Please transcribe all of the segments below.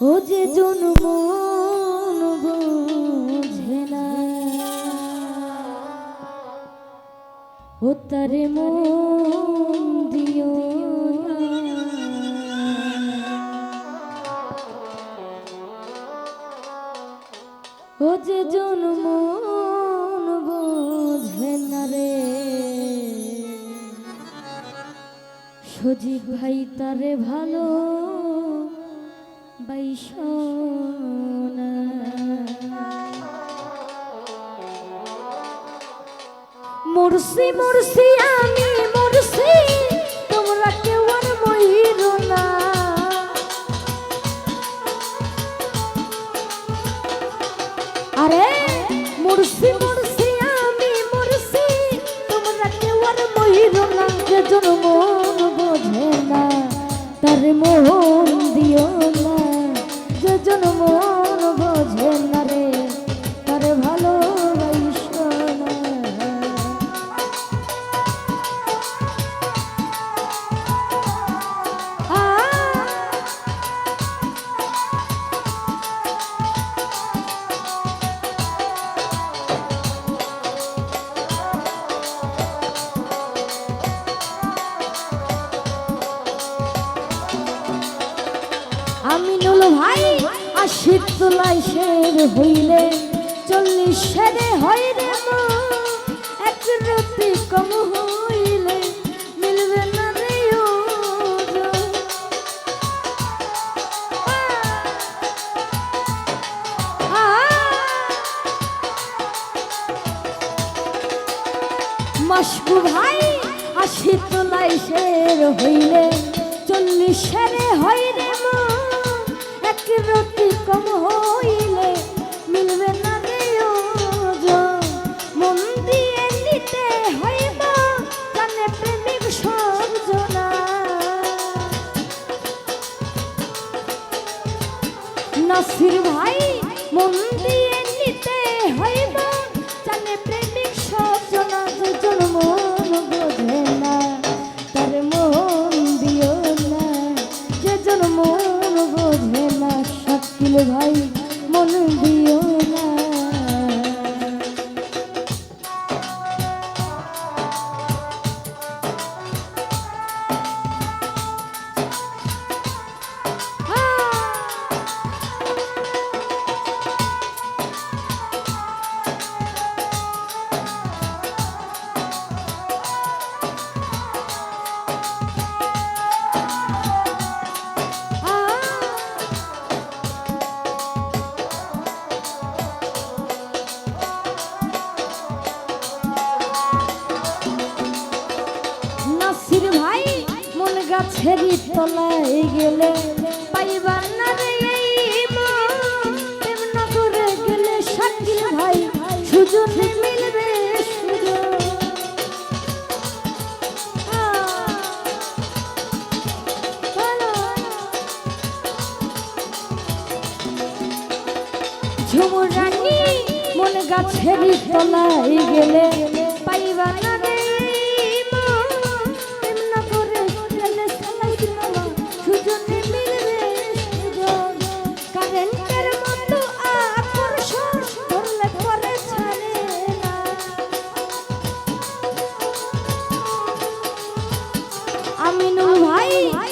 ও যে জন্ম বোঝে না। ও তার মন দিও। সজীব ভাই তারে ভালো বাইসনা মুরসি মুরসি আমি মুরসি তোমরা কেউ আর মহির না। আরে মুরসি মুরসি আমি মুরসি তোমরা কেউ আর মহির না। জন মন বোঝে না তার মন দিও না। যে জন তোলাই শের হইলে চল্লিশ সেরে মা। এক রতি কম হইলে মিলবে না মশকু ভাই আশি তোলাই শের হইলে চল্লিশের হইরে মা। এক রতি কম হইলে মিলবে না গাছের তলায় গেলে পাইবার না। করে গেলে ভাই, সুজন মিলবে ঝুমুর রানী মন গাছের তলায় গেলে পাইবা না আমিনুল ভাই।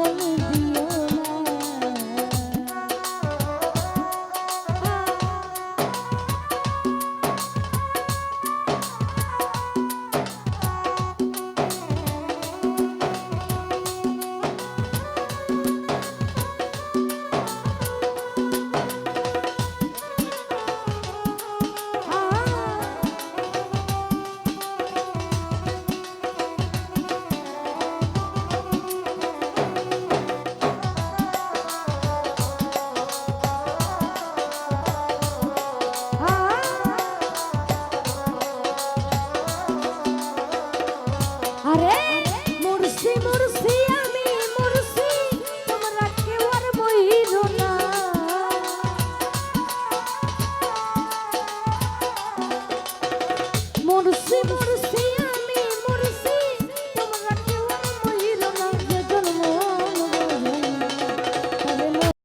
বলু